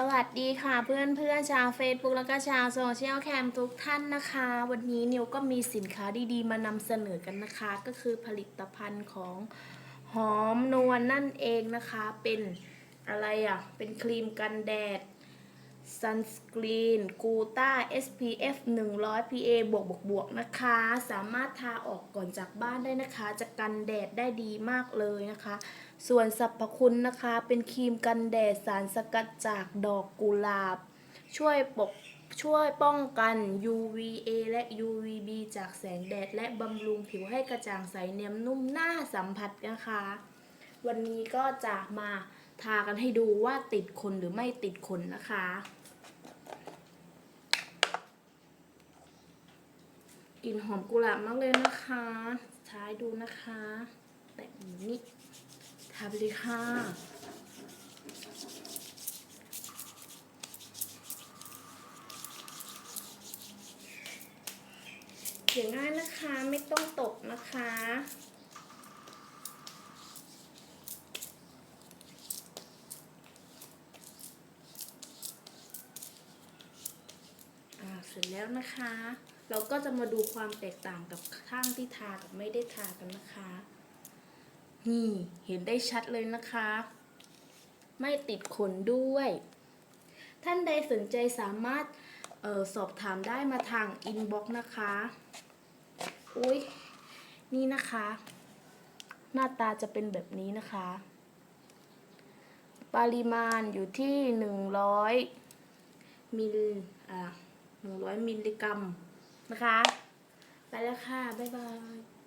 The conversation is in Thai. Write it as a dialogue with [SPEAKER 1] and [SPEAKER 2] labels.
[SPEAKER 1] สวัสดีค่ะเพื่อนเพื่อนชาว Facebook แล้วก็ชาวโซเชียลแคมทุกท่านนะคะ วันนี้นิวก็มีสินค้าดีๆ มานำเสนอกันนะคะ ก็คือผลิตภัณฑ์ของหอมนวลนั่นเองนะคะ เป็นอะไรอะ เป็นครีมกันแดด Sunscreen g u t a SPF 100 PA บวกบวกบวกนะคะ สามารถทาออกก่อนจากบ้านได้นะคะ จะกันแดดได้ดีมากเลยนะคะ ส่วนสรรพคุณนะคะเป็นครีมกันแดดสารสกัดจากดอกกุหลาบ ช่วยปกช่วยป้องกัน UVA และ UVB จากแสงแดด และบำรุงผิวให้กระจ่างใสเนียมนุ่มหน้าสัมผัสนะคะ วันนี้ก็จะมาทากันให้ดูว่าติดขนหรือไม่ติดขนนะคะ ลิ่นหอมกุหลาบมากเลยนะคะ ใช้ดูนะคะแตะนี้ทาไปเลยค่ะเขียนง่ายนะคะไม่ต้องตกนะคะ เสร็จแล้วนะคะ เราก็จะมาดูความแตกต่างกับข้างที่ทากับไม่ได้ทากันนะคะ นี่เห็นได้ชัดเลยนะคะ ไม่ติดขนด้วย ท่านใดสนใจสามารถออสอบถามได้มาทางอินบ็อกซ์นะคะอุ้ยนี่นะคะ หน้าตาจะเป็นแบบนี้นะคะ ปริมาณอยู่ที่หนึ่งร้อยมิลอ่า หนึ่งร้อยมิลลิกรัมนะคะ ไปแล้วค่ะ บ๊ายบาย